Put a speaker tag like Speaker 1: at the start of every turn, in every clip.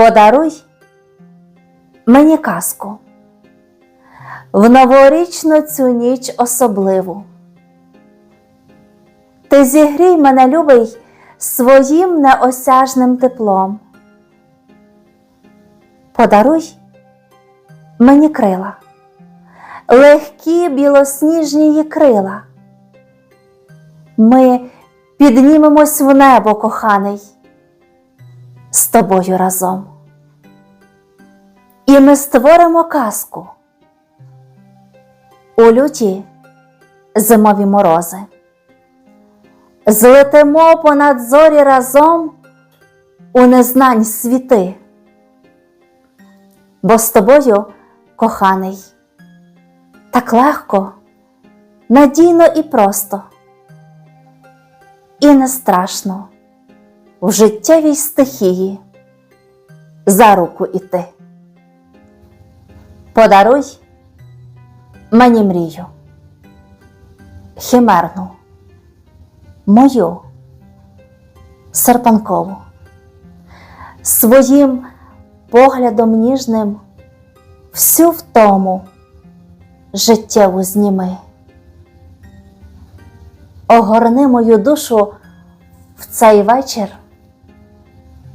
Speaker 1: Подаруй мені казку в новорічну цю ніч особливу. Ти зігрій мене, любий, своїм неосяжним теплом. Подаруй мені крила, легкі білосніжні крила. Ми піднімемось в небо, коханий, з тобою разом. І ми створимо казку у люті зимові морози. Злетимо понад зорі разом у незнань світи. Бо з тобою, коханий, так легко, надійно і просто, і не страшно в життєвій стихії за руку іти. Подаруй мені мрію, химерну, мою. Серпанкову, своїм поглядом ніжним всю втому життєву зніми. Огорни мою душу в цей вечір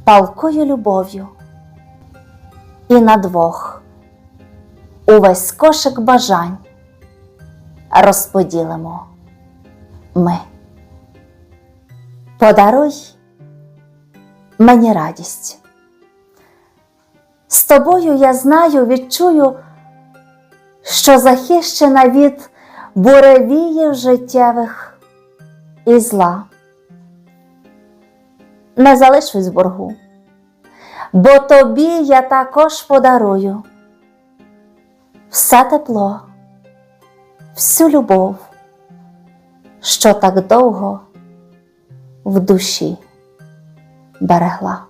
Speaker 1: палкою любов'ю і на двох увесь кошик бажань розподілимо ми. Подаруй мені радість. З тобою я знаю, відчую, що захищена від буревіїв життєвих і зла. Не залишусь в боргу, бо тобі я також подарую все тепло, всю любов, що так довго в душі берегла.